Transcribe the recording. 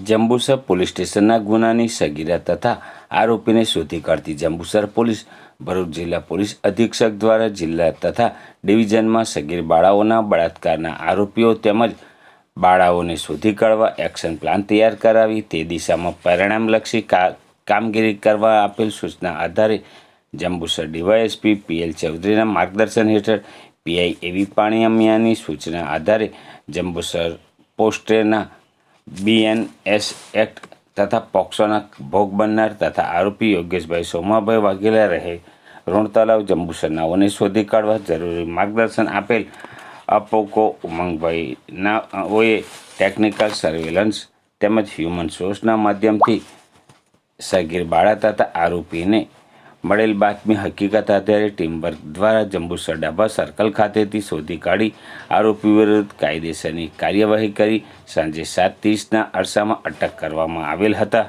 Jambusar police સ્ટેશનના ગુનાની સગીરા તથા આરોપીને શોધી કાઢતી જંબુસર પોલીસ, ભરૂચ જિલ્લા પોલીસ અધિક્ષક દ્વારા જિલ્લા તથા ડિવિઝનમાં સગીર બાળાઓના બળાત્કારના આરોપીઓ તેમજ બાળાઓને શોધી કાઢવા એક્શન પ્લાન તૈયાર કરાવી તે દિશામાં પરિણામલક્ષી કામગીરી કરવા આપેલ સૂચના આધારે જંબુસર ડીવાયએસપી પીએલ ચૌધરીના માર્ગદર્શન હેઠળ પીઆઈ એવી પાણીયામિયાની સૂચના આધારે જંબુસર પોસ્ટેના બીએનએસ એક્ટ તથા પોક્સોના ભોગ બનનાર તથા આરોપી યોગેશભાઈ સોમાભાઈ વાઘેલા રહે ઋણ તલાવ જંબુસરનાઓને શોધી કાઢવા જરૂરી માર્ગદર્શન આપેલ અપોકો ઉમંગભાઈના ઓએ ટેકનિકલ સર્વેલન્સ તેમજ હ્યુમન સોર્સના માધ્યમથી સગીર બાળા તથા આરોપીને મળેલ બાતમી હકીકત આધારે ટીમ વર્ક દ્વારા જંબુસર ડાબા સર્કલ ખાતેથી શોધી કાઢી આરોપી વિરુદ્ધ કાયદેસરની કાર્યવાહી કરી સાંજે સાત ત્રીસના અરસામાં અટક કરવામાં આવેલ હતા.